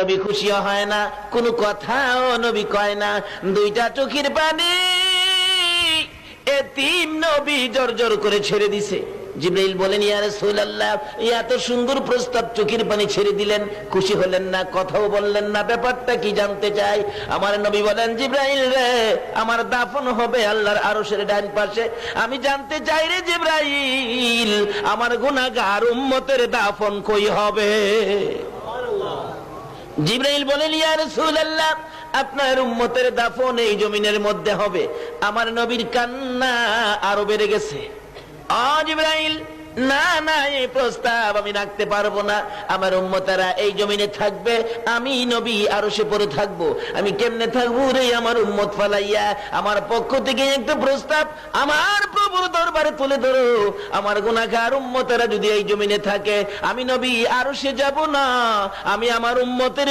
নবী খুশিও হয় না, কোনো কথাও নবী কয় না। দুইটা চোখের পানি এ তিন নবী জোর জোর করে ছেড়ে দিছে। জিব্রাইল বলেন, ইয়া রাসূলুল্লাহ, এত সুন্দর প্রস্তাব চোখের পানি ছেড়ে দিলেন, খুশি হলেন না, কথাও বললেন না, ব্যাপারটা কি জানতে চাই? আমার নবী বলেন, জিব্রাইল রে, আমার দাফন হবে আল্লাহর আরশের ডান পাশে। আমি জানতে চাই রে জিব্রাইল, আমার গুনাহগার উম্মতের দাফন কই হবে? জিব্রাইল বলেন, ইয়া রাসূলুল্লাহ, আপনার উম্মতের দাফন এই জমিনের মধ্যে হবে। আমার নবীর কান্না আরও বেড়ে গেছে। আ জিব্রাইল, না না এই প্রস্তাব আমি রাখতে পারব না। আমার উম্মতারা এই জমিনে থাকবে, আমি নবী আরও সে পরে থাকব। আমি কেমনে থাকব রে আমার উম্মত ফালাইয়া? আমার পক্ষ থেকে একটা প্রস্তাব আমার প্রভুর দরবারে তুলে ধরো। আমার গুনাহগার উম্মতেরা যদি এই জমিনে থাকে, আমি নবী আরও সে যাব না। আমি আমার উম্মতের